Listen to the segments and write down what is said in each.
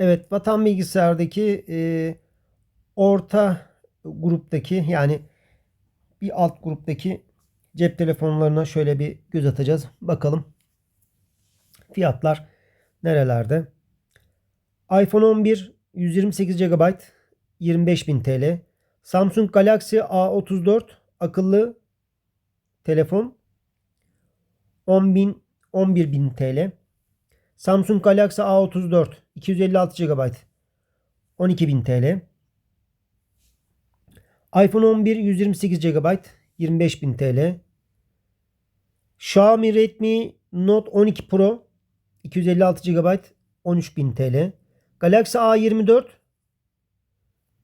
Evet, Vatan Bilgisayar'daki e, orta gruptaki yani bir alt gruptaki cep telefonlarına şöyle bir göz atacağız. Bakalım fiyatlar nerelerde? iPhone 11 128 GB 25.000 TL. Samsung Galaxy A34 akıllı telefon 10.000 11.000 TL. Samsung Galaxy A34 256 GB 12.000 TL. iPhone 11 128 GB 25.000 TL. Xiaomi Redmi Note 12 Pro 256 GB 13.000 TL. Galaxy A24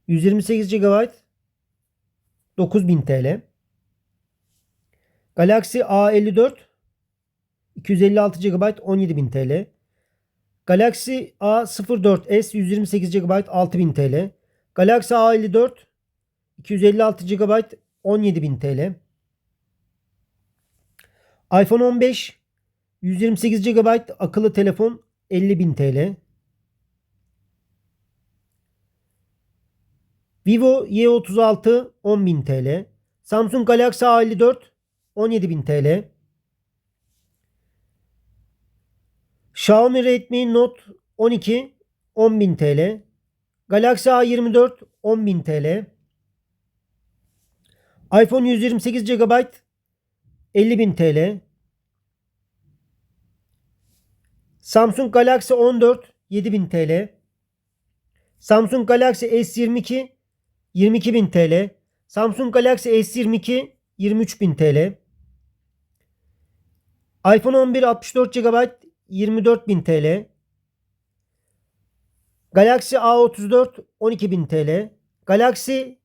128 GB 9000 TL. Galaxy A54 256 GB 17.000 TL. Galaxy A04s 128 GB 6000 TL. Galaxy A54 256 GB 17.000 TL. iPhone 15 128 GB akıllı telefon 50.000 TL. Vivo Y36 10.000 TL. Samsung Galaxy A54 17.000 TL. Xiaomi Redmi Note 12 10.000 TL. Galaxy A24 10.000 TL. iPhone 128 GB 50.000 TL. Samsung Galaxy 14 7.000 TL. Samsung Galaxy S22 22.000 TL. Samsung Galaxy S22 23.000 TL. iPhone 11 64 GB 24.000 TL. Galaxy A34 12.000 TL. Galaxy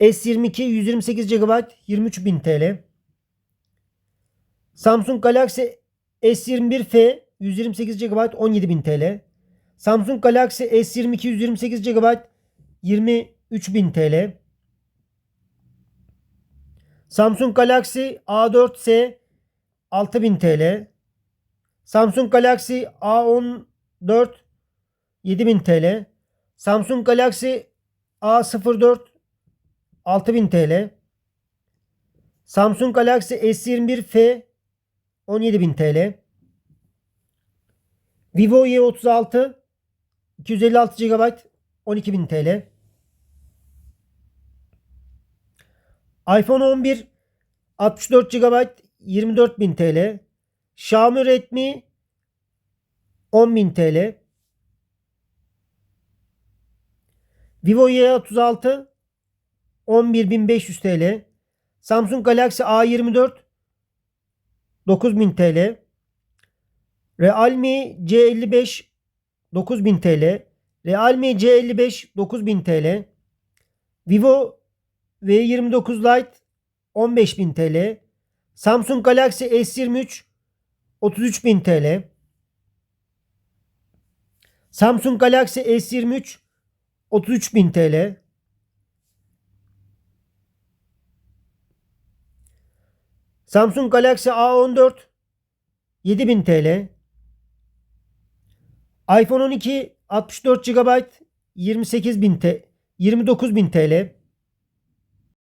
S22 128 GB 23.000 TL. Samsung Galaxy S21F 128 GB 17.000 TL. Samsung Galaxy S22 128 GB 23.000 TL. Samsung Galaxy A4S 6000 TL. Samsung Galaxy A14 7000 TL. Samsung Galaxy A04 6000 TL. Samsung Galaxy S21F 17000 TL. Vivo Y36 256 GB 12000 TL. iPhone 11 64 GB 24000 TL. Xiaomi Redmi 10.000 TL. Vivo Y36 11.500 TL. Samsung Galaxy A24 9000 TL. Realme C55 9000 TL. Realme C55 9000 TL. Vivo V29 Lite 15000 TL. Samsung Galaxy S23 33.000 TL. Samsung Galaxy S23 33.000 TL. Samsung Galaxy A14 7000 TL. iPhone 12 64 GB 28.000 TL. 29.000 TL.